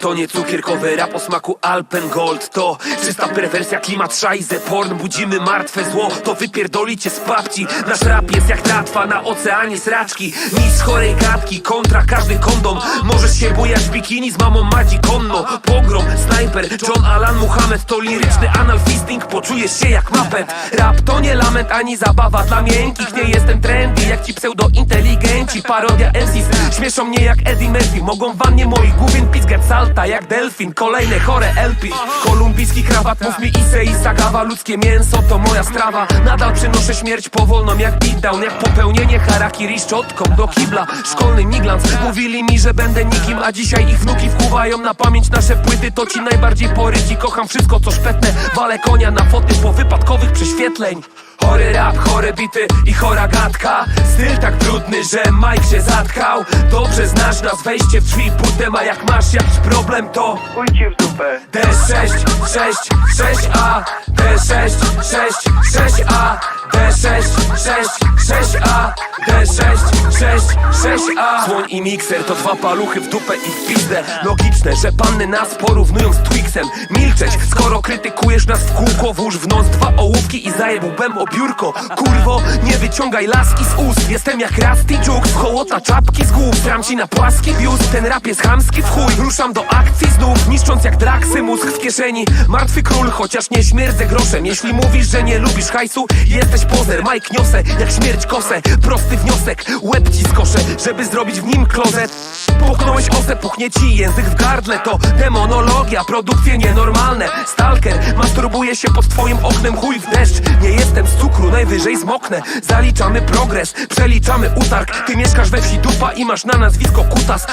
To nie cukierkowy rap o smaku Alpengold To czysta perwersja, klimat szajze Porn, budzimy martwe zło To wypierdolicie z babci. Nasz rap jest jak tratwa na oceanie sraczki. Nic chorej gadki, kontra każdy kondom. Możesz się bujać w bikini z mamą Madzi Konno. Pogrom, snajper, John Alan Muhammad. To liryczny analfisting, poczujesz się jak mapet. Rap to nie lament ani zabawa. Dla miękkich Nie jestem trendy ci pseudo-inteligenci Parodia MCs, śmieszą mnie jak Eddie Murphy Mogą w wannie moich główien pizgać salta jak delfin Kolejne chore LP Kolumbijski krawat, mów mi Ise i Sagawa Ludzkie mięso to moja strawa. Nadal przynoszę śmierć powolną jak beatdown Jak popełnienie harakiri szczotką do kibla. Szkolny miglans Mówili mi, że będę nikim A dzisiaj ich wnuki wkuwają na pamięć nasze płyty. To ci najbardziej poryci Kocham wszystko co szpetne. Walę konia na foty po wypadkowych prześwietleń Chory rap, chore bity i chora gadka. Styl tak brudny, że Mike się zatkał. Dobrze znasz nas, wejście w drzwi putem A jak masz. Jakiś problem to Pójdźcie w dupę. D6, 6, 6A D6, 6, 6A D6, 6, 6A D6, 6, 6A Słoń i mikser to dwa paluchy w dupę i w pizdę. Logiczne, że panny nas porównują z Twixem. Milczeć, skoro krytykujesz nas w kółko Włóż w nos dwa ołówki i zajeb łbem o biurko. Kurwo, nie wyciągaj laski z ust. Jestem jak Rusty Juke, w hołota czapki z głów. Tram ci na płaski biust, ten rap jest chamski w chuj. Ruszam do akcji znów, niszcząc jak draksy mózg w kieszeni. Martwy król, chociaż nie śmierdzę groszem. Jeśli mówisz, że nie lubisz hajsu, jesteś pozer Mike niosę, jak śmierć kosę. Prosty wniosek, łeb ci skoszę Żeby zrobić w nim klozet. Połknąłeś osę, puchnie ci język w gardle. To demonologia, produkcje nienormalne. Stalker, masturbuje się pod twoim oknem Chuj w deszcz, nie jestem z cukru Najwyżej zmoknę, zaliczamy progres Przeliczamy utarg, ty mieszkasz we wsi dupa I masz na nazwisko kutas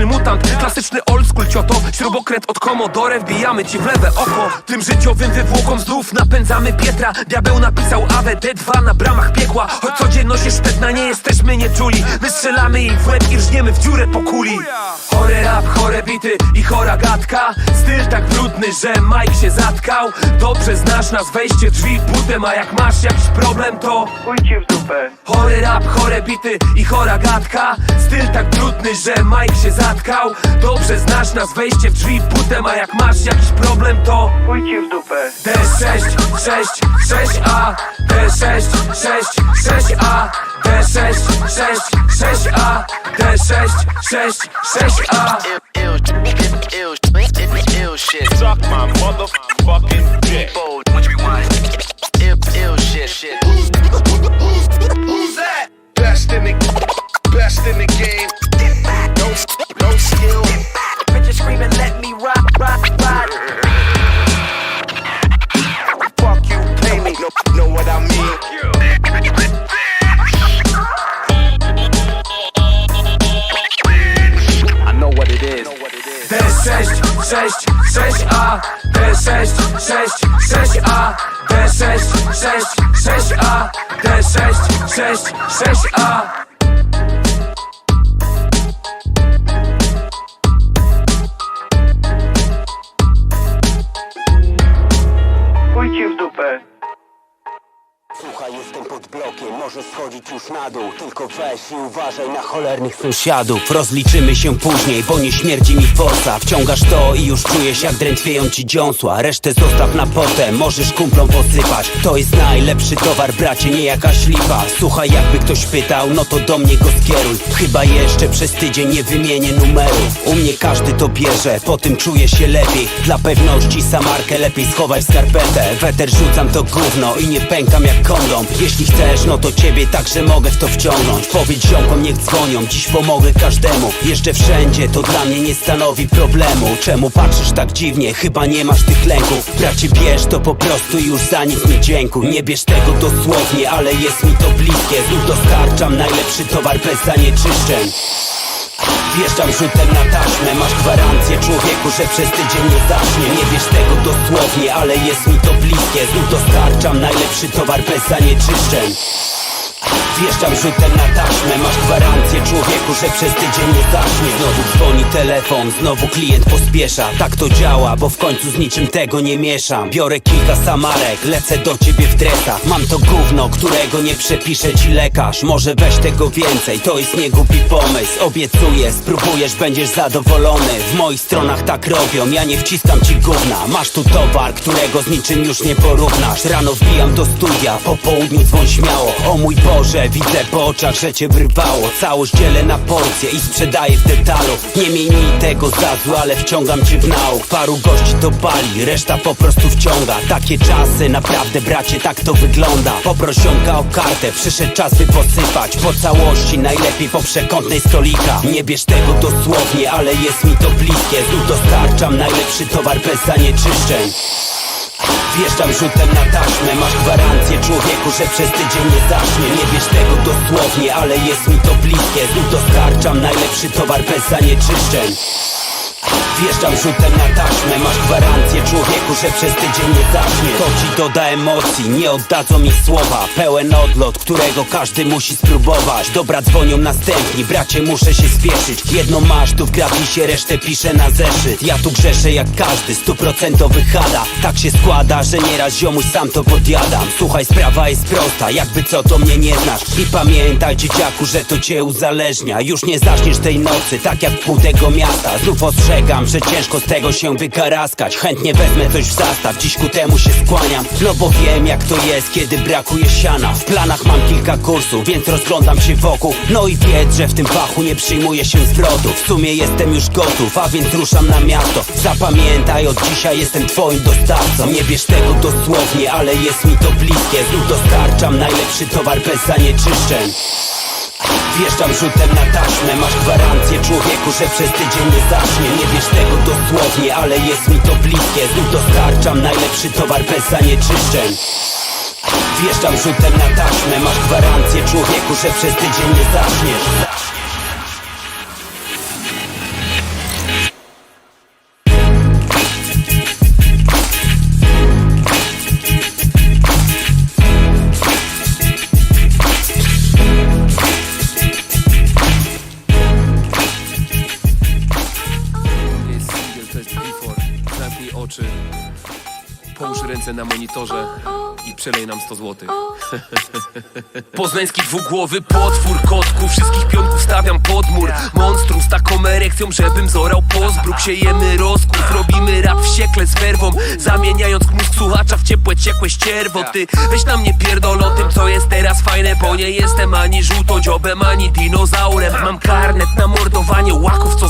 Toksyczny mutant, klasyczny old school cioto. Śrubokręt od Commodore, wbijamy ci w lewe oko. Tym życiowym wywłokom znów napędzamy Pietra. Diabeł napisał AWD2 na bramach piekła. Choć codzienność jest szpetna, nie jesteśmy nieczuli. My strzelamy jej w łeb i rżniemy w dziurę po kuli. Chory rap, chore bity i chora gadka. Styl tak brudny, że Mike się zatkał. Dobrze znasz nas, wejście w drzwi butem A jak masz jakiś problem to Pójdźcie w dupę. Chory rap, chore bity i chora gadka. Styl tak brudny, że Mike się zatkał Dobrze znasz nas, wejście w drzwi butem A jak masz jakiś problem to Pójdźcie w dupę. D6, 6, 6A D6, 6, 6A D6, 6, 6A D6, 6, 6A ill, ill, ill, ill shit. Suck my motherfucking dick. Ill, ill shit, shit. Best in the best in the game. D6, 6, 6A Pójdźcie w dupę. Słuchaj, jestem pod blokiem, możesz schodzić już na dół. Tylko weź i uważaj na cholernych sąsiadów. Rozliczymy się później, bo nie śmierdzi mi forsa. Wciągasz to i już czujesz jak drętwieją ci dziąsła. Resztę zostaw na potem, możesz kumplom posypać. To jest najlepszy towar, bracie, nie jakaś lipa. Słuchaj, jakby ktoś pytał, no to do mnie go skieruj. Chyba jeszcze przez tydzień nie wymienię numerów U mnie każdy to bierze, po tym czuję się lepiej. Dla pewności samarkę lepiej schowaj w skarpetę. Weter rzucam to gówno i nie pękam jak Jeśli chcesz, no to ciebie także mogę w to wciągnąć. Powiedz ziomkom niech dzwonią, dziś pomogę każdemu. Jeszcze wszędzie, to dla mnie nie stanowi problemu. Czemu patrzysz tak dziwnie, chyba nie masz tych lęków. Bracie bierz to po prostu już za nic nie dziękuj. Nie bierz tego dosłownie, ale jest mi to bliskie. Znów dostarczam najlepszy towar bez zanieczyszczeń Wjeżdżam rzutem na taśmę. Masz gwarancję człowieku, że przez tydzień nie zacznie Nie wiesz tego dosłownie, ale jest mi to bliskie. Znów dostarczam najlepszy towar bez zanieczyszczeń Wjeżdżam rzutem na taśmę Masz gwarancję człowieku, że przez tydzień nie zacznie Znowu dzwoni telefon, znowu klient pospiesza. Tak to działa, bo w końcu z niczym tego nie mieszam. Biorę kilka samarek, lecę do ciebie w dresach. Mam to gówno, którego nie przepisze ci lekarz. Może weź tego więcej, to jest niegłupi pomysł. Obiecuję, spróbujesz, będziesz zadowolony. W moich stronach tak robią, ja nie wciskam ci gówna. Masz tu towar, którego z niczym już nie porównasz. Rano wbijam do studia, po południu dzwoń śmiało. O mój Boże, widzę po oczach, że cię wyrwało. Całość dzielę na porcje i sprzedaję w detalu. Nie miej mi tego za złe, ale wciągam cię w nauk Paru gości to pali, reszta po prostu wciąga. Takie czasy, naprawdę bracie, tak to wygląda. Poprosionka o kartę, przyszedł czas by posypać. Po całości, najlepiej po przekątnej stolika. Nie bierz tego dosłownie, ale jest mi to bliskie. Znów dostarczam najlepszy towar bez zanieczyszczeń Wjeżdżam rzutem na taśmę. Masz gwarancję człowieku, że przez tydzień nie zacznie Nie bierz tego dosłownie, ale jest mi to bliskie. Znów dostarczam najlepszy towar bez zanieczyszczeń Wjeżdżam rzutem na taśmę. Masz gwarancję człowieku, że przez tydzień nie zacznie To ci doda emocji, nie oddadzą mi słowa. Pełen odlot, którego każdy musi spróbować. Dobra, dzwonią następni, bracie muszę się spieszyć. Jedno masz tu w gratisie, resztę piszę na zeszyt. Ja tu grzeszę jak każdy, stuprocentowy hada. Tak się składa, że nieraz ziomuś sam to podjadam. Słuchaj, sprawa jest prosta, jakby co to mnie nie znasz. I pamiętaj dzieciaku, że to cię uzależnia. Już nie zaczniesz tej nocy, tak jak pół tego miasta. Znów że ciężko z tego się wykaraskać Chętnie wezmę coś w zastaw, dziś ku temu się skłaniam. No bo wiem jak to jest, kiedy brakuje siana. W planach mam kilka kursów, więc rozglądam się wokół. No i wiedz, że w tym fachu nie przyjmuję się zwrotów W sumie jestem już gotów, a więc ruszam na miasto. Zapamiętaj, od dzisiaj jestem twoim dostawcą. Nie bierz tego dosłownie, ale jest mi to bliskie. Znów dostarczam najlepszy towar bez zanieczyszczeń Wjeżdżam rzutem na taśmę. Masz gwarancję człowieku, że przez tydzień nie zacznie Nie bierz tego dosłownie, ale jest mi to bliskie. Znów dostarczam najlepszy towar bez zanieczyszczeń. Wjeżdżam rzutem na taśmę. Masz gwarancję człowieku, że przez tydzień nie zaczniesz ręce na monitorze i przelej nam 100 zł. Poznański dwugłowy potwór, kotku Wszystkich pionków stawiam pod mur. Monstrum z taką erekcją, żebym zorał pozbruk Siejemy rozkłód, robimy rap wściekle z werwą Zamieniając mózg słuchacza w ciepłe, ciekłe ścierwo. Ty weź na mnie pierdol o tym, co jest teraz fajne Bo nie jestem ani żółtodziobem, ani dinozaurem. Mam karnet na mordowanie łaków, co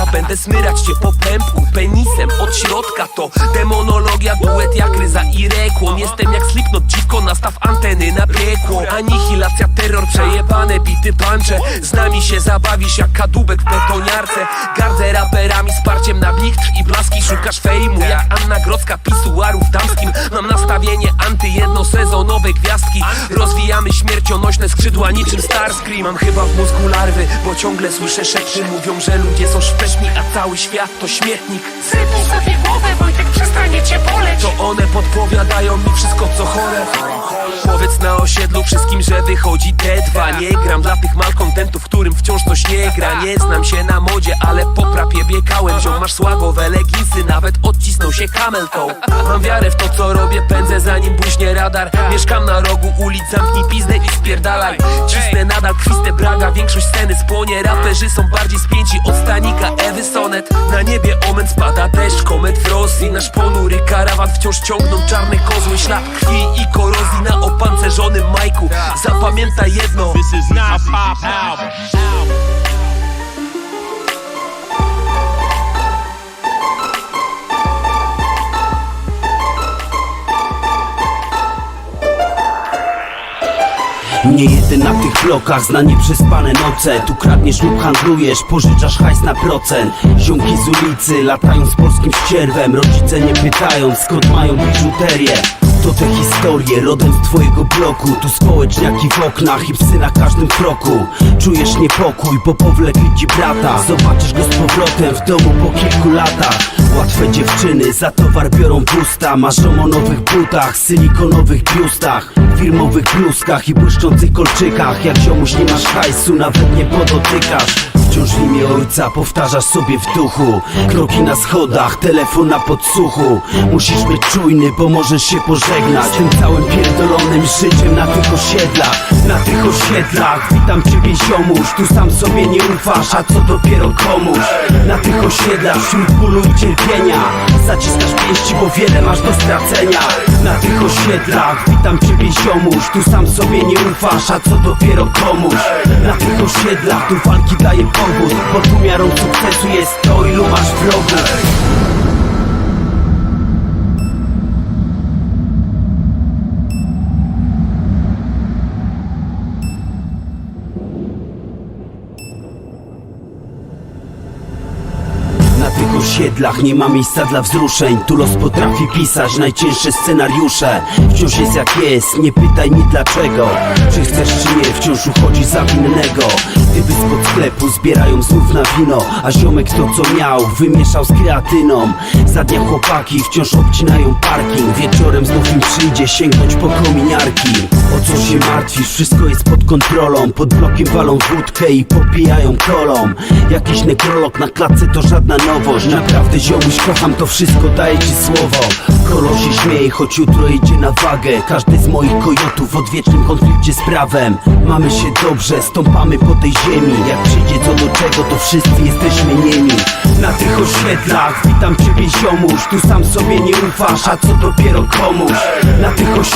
zwrotka Będę smyrać cię po pępku penisem od środka To demonologia, duet jak ryza i rekłon Jestem jak Slipknot, dziwko, nastaw anteny na piekło. Anihilacja, terror, przejebane bity pancze. Z nami się zabawisz jak kadłubek w betoniarce. Gardzę raperami, wsparciem na blichtr i blaski. Szukasz fejmu jak Anna Grodzka, pisuarów damskim. Mam nastawienie anty, jednosezonowe gwiazdki. Rozwijamy śmiercionośne skrzydła niczym Starscream. Mam chyba w mózgu larwy, bo ciągle słyszę szepty Mówią, że ludzie są szpeczni, a cały świat to śmietnik. Sypnij sobie głowę, Wojtek przestanie cię boleć. To one podpowiadają mi wszystko co chore. Powiedz na osiedlu wszystkim, że wychodzi D2 Nie gram dla tych malkontentów, którym wciąż coś nie gra. Nie znam się na modzie, ale po prapie biegałem. Wziął masz słagowe leginsy, nawet odcisnął się kamelką. Mam wiarę w to co robię, pędzę zanim błyśnie radar. Mieszkam na rogu ulic, zamknij pizdę i spierdalaj. Cisnę nadal kwistę braga, większość sceny spłonie. Raperzy są bardziej spięci od stanika Ewy Sonet. Na niebie omen spada deszcz, komet w Rosji. Nasz ponury karawan wciąż ciągną czarne kozły Ślad krwi i korozji. Na opancerzonym majku Zapamiętaj jedno. This is not pop album. Nie jeden na tych blokach zna nieprzespane noce. Tu kradniesz lub handlujesz, pożyczasz hajs na procent. Ziomki z ulicy latają z polskim ścierwem. Rodzice nie pytają skąd mają biżuterię to te historie rodem z twojego bloku. Tu społeczniaki w oknach i psy na każdym kroku. Czujesz niepokój, bo powlekli ci brata. Zobaczysz go z powrotem w domu po kilku latach Łatwe dziewczyny za towar biorą pusta Marzą o nowych butach, silikonowych biustach. Firmowych bluzkach i błyszczących kolczykach. Jak ziomuś nie masz hajsu, nawet nie podotykasz Wciąż imię ojca powtarzasz sobie w duchu. Kroki na schodach, telefon na podsłuchu. Musisz być czujny, bo możesz się pożegnać. Tym całym pierdolonym życiem na tych osiedlach Na tych osiedlach. Witam ciebie ziomuś, tu sam sobie nie ufasz A co dopiero komuś. Na tych osiedlach wśród bólu i cierpienia. Zaciskasz pięści, bo wiele masz do stracenia. Na tych osiedlach Witam ciebie ziomuś, tu sam sobie nie ufasz A co dopiero komuś. Na tych osiedlach tu walki daje Bo tu miarą sukcesu jest to ilu masz wrogów osiedlach nie ma miejsca dla wzruszeń. Tu los potrafi pisać najcięższe scenariusze. Wciąż jest jak jest, nie pytaj mi dlaczego. Czy chcesz czy nie, wciąż uchodzi za winnego. Typy spod sklepu zbierają znów na wino A ziomek to co miał, wymieszał z kreatyną. Za dnia chłopaki wciąż obcinają parking Wieczorem znów przyjdzie sięgnąć po kominiarki. O co się martwisz, wszystko jest pod kontrolą. Pod blokiem walą wódkę i popijają kolą. Jakiś nekrolog na klatce to żadna nowość. Naprawdę ziomuś kocham to wszystko, daję ci słowo. Kolo się śmieje, choć jutro idzie na wagę. Każdy z moich kojotów w odwiecznym konflikcie z prawem. Mamy się dobrze, stąpamy po tej ziemi. Jak przyjdzie co do czego, to wszyscy jesteśmy niemi. Na tych osiedlach witam ciebie ziomuś. Tu sam sobie nie ufasz, a co dopiero komuś. Na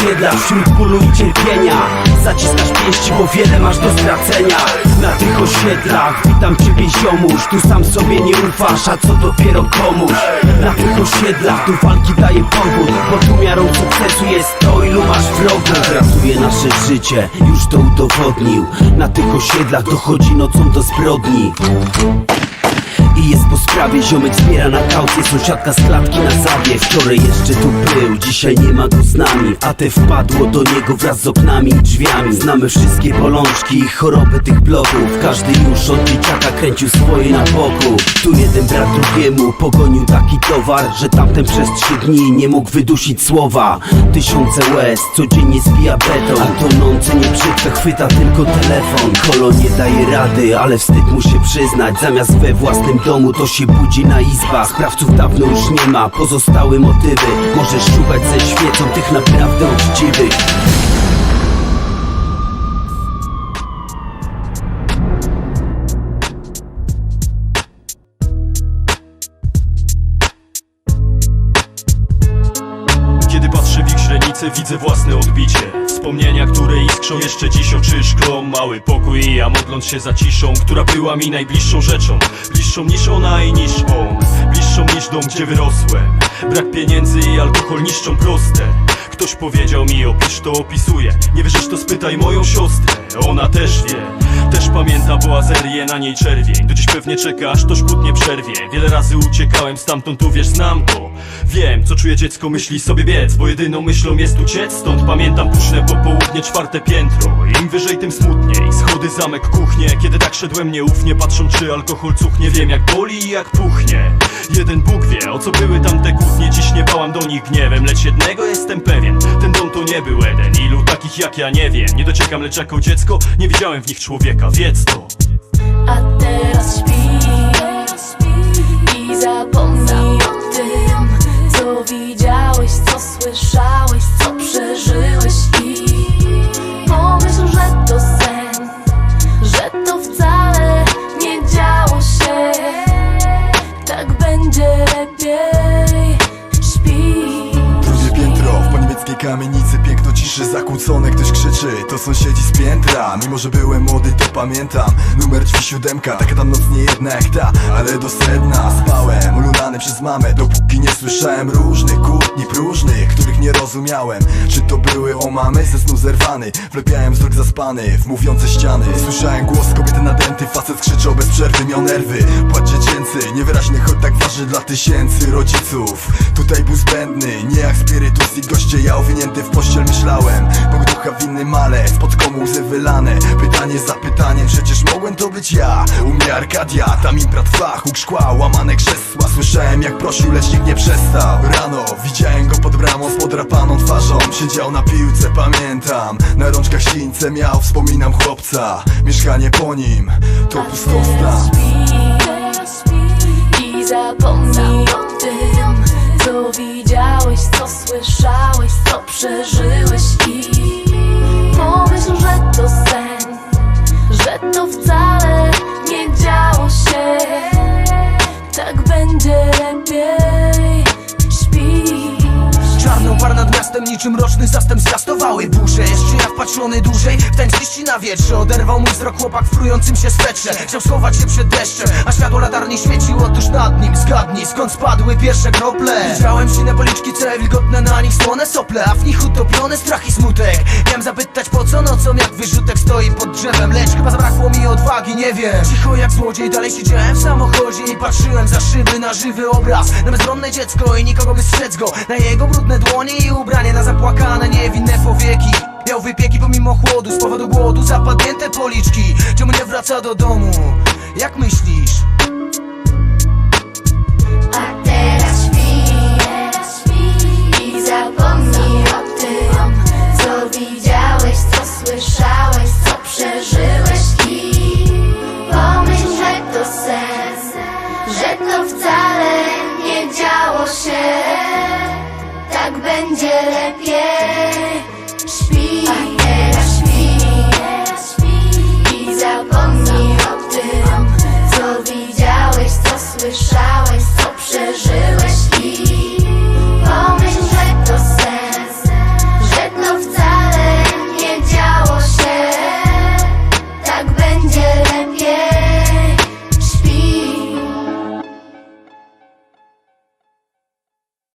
tych osiedlach wśród bólu i cierpienia Zaciskasz pięści, bo wiele masz do stracenia. Na tych osiedlach witam ciebie ziomuś. Tu sam sobie nie ufasz, a co dopiero komuś. Na tych osiedlach tu walki daje powód Bo tu miarą sukcesu jest to ilu masz wrogów. Ratuje nasze życie, już to udowodnił. Na tych osiedlach dochodzi nocą do zbrodni i jest po sprawie, ziomek zbiera na kaucję Sąsiadka z klatki na zawie. Wczoraj jeszcze tu był, dzisiaj nie ma go z nami. A te wpadło do niego wraz z oknami i drzwiami. Znamy wszystkie bolączki i choroby tych bloków. Każdy już od dzieciaka kręcił swoje na boku. Tu jeden brat drugiemu pogonił taki towar Że tamten przez trzy dni nie mógł wydusić słowa. Tysiące łez codziennie zbija beton A tonący nieprzytwę chwyta tylko telefon. Kolo nie daje rady, ale wstyd mu się przyznać. Zamiast we własnym domu to się budzi na izbach. Sprawców dawno już nie ma, pozostały motywy. Możesz szukać ze świecą tych naprawdę uczciwych. Kiedy patrzę w ich źrenice widzę własne odbicie. Wspomnienia, które iskrzą jeszcze dziś oczy szklą Mały pokój i ja modląc się za ciszą Która była mi najbliższą rzeczą. Bliższą niż ona i niż on. Bliższą niż dom, gdzie wyrosłem. Brak pieniędzy i alkohol niszczą proste. Ktoś powiedział mi opisz to opisuję Nie wierzysz to spytaj moją siostrę. Ona też wie pamięta boazerię, na niej czerwień. Do dziś pewnie czeka, aż to szkód nie przerwie. Wiele razy uciekałem stamtąd, tu wiesz, znam to Wiem, co czuje dziecko, myśli sobie biec Bo jedyną myślą jest uciec. Stąd pamiętam puszne popołudnie, czwarte piętro. Im wyżej, tym smutniej Schody, zamek, kuchnie. Kiedy tak szedłem nieufnie Patrzą, czy alkohol cuchnie. Wiem, jak boli i jak puchnie. Jeden Bóg wie, o co były tamte kłótnie. Dziś nie bałam do nich gniewem Lecz jednego jestem pewien. Ten dom to nie był Eden. Ilu takich jak ja nie wiem. Nie dociekam, lecz jako dziecko Nie widziałem w nich człowieka, wiedz to A teraz śpi. I zapomnij o tym Co widziałeś, co słyszałeś, Zakłócone, ktoś krzyczy To sąsiedzi z piętra. Mimo, że byłem młody, to pamiętam Numer drzwi siódemka, taka tam noc nie jedna jak ta Ale do sedna. Spałem Ululany przez mamę, dopóki nie słyszałem Różnych kłótni próżnych, których nie rozumiałem. Czy to były o mamy, ze snu zerwany? Wlepiałem wzrok zaspany w mówiące ściany. Słyszałem głos kobiety nadęty Facet krzyczał bez przerwy, miał nerwy. Płacz dziecięcy, niewyraźny, choć tak ważny dla tysięcy rodziców. Tutaj był zbędny, nie jak spirytus i goście. Ja owinięty w pościel myślałem Bóg ducha winny Pijany malec, pod komu łzy wylane? Pytanie za pytaniem, przecież mogłem to być ja. U mnie Arkadia, tam impra trwa Huk szkła, łamane krzesła. Słyszałem jak prosił, lecz nikt nie przestał. Rano widziałem go pod bramą z podrapaną twarzą. Siedział na piłce, pamiętam. Na rączkach sińce miał, wspominam chłopca. Mieszkanie po nim, to pustostan i zapomnij Co widziałeś, co słyszałeś, co przeżyłeś I pomyśl, że to sen Że to wcale nie działo się miastem niczym roczny zastęp zwiastowały burze. Jeszcze ja wpatrzony dłużej w tańcz liści na wietrze. Oderwał mój wzrok chłopak w frującym się swetrze Chciał schować się przed deszczem, a światło latarni świeciło tuż nad nim. Zgadnij skąd spadły pierwsze krople? Widziałem sine policzki, całe wilgotne na nich słone sople A w nich utopiony strach i smutek. Miałem zapytać po co nocą jak wyrzutek stoi pod drzewem. Lecz chyba zabrakło mi odwagi, nie wiem. Cicho jak złodziej dalej siedziałem w samochodzie I patrzyłem za szyby na żywy obraz. Na bezbronne dziecko i nikogo by strzec go. Na jego brudne dłonie i ubranie na zapłakane niewinne powieki Miał wypieki pomimo chłodu, z powodu głodu zapadnięte policzki Czemu nie wraca do domu? Jak myślisz? A teraz śpi, i zapomnij o tym, co widziałeś, co słyszałeś, co przeżyłeś i pomyśl, że to sen, że to wcale nie działo się, tak będzie lepiej.